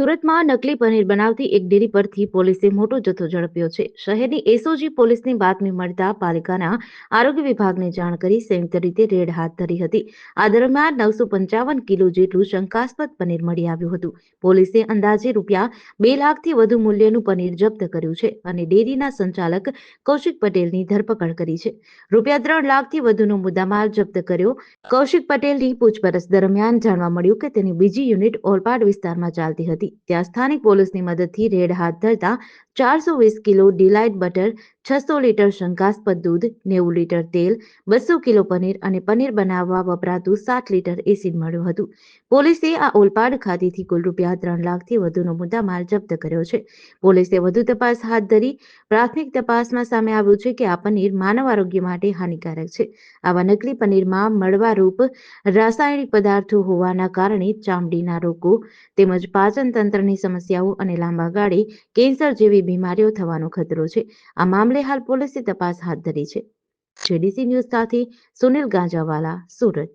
સુરતમાં નકલી પનીર બનાવતી એક ડેરી પરથી પોલીસે મોટો જથ્થો ઝડપ્યો છે. શહેરની એસઓજી પોલીસની બાતમી મળતા પાલિકાના આરોગ્ય વિભાગને જાણ કરી સંયુક્ત રીતે રેડ હાથ ધરી હતી. આ દરમિયાન નવસો પંચાવન કિલો જેટલું શંકાસ્પદ પનીર મળી આવ્યું હતું. પોલીસે અંદાજે રૂપિયા બે લાખથી વધુ મૂલ્યનું પનીર જપ્ત કર્યું છે અને ડેરીના સંચાલક કૌશિક પટેલની ધરપકડ કરી છે. રૂપિયા ત્રણ લાખથી વધુનો મુદ્દામાલ જપ્ત કર્યો. કૌશિક પટેલની પૂછપરછ દરમિયાન જાણવા મળ્યું કે તેની બીજી યુનિટ ઓલપાડ વિસ્તારમાં ચાલતી હતી. ત્યાં સ્થાનિક પોલીસની મદદથી રેડ હાથ ધરતા ચારસો વીસ કિલો ડિલાઇટ બટર છસો લીટર શંકાસ્પદ દૂધ, નેવું લીટર તેલ, બસો કિલો પનીર અને પનીર બનાવવા વપરાતું સાત લીટર એસિડ મળ્યું હતું. પોલીસે આ ઓલપાડ ખાતેથી કુલ રૂપિયા ત્રણ લાખથી વધુનો મુદ્દામાલ જપ્ત કર્યો છે. પોલીસે વધુ તપાસ હાથ ધરી પ્રાથમિક તપાસમાં સામે આવ્યું છે કે આ પનીર માનવ આરોગ્ય માટે હાનિકારક છે. આવા નકલી પનીરમાં મળવારૂપ રાસાયણિક પદાર્થો હોવાના કારણે ચામડીના રોગો તેમજ પાચન તંત્રની સમસ્યાઓ અને લાંબા ગાળે કેન્સર જેવી બીમારીઓ થવાનો ખતરો છે. આ મામલે હાલ પોલીસે તપાસ હાથ ધરી છે. જેડીસી ન્યૂઝ સાથે સુનિલ ગાંજાવાલા સુરત.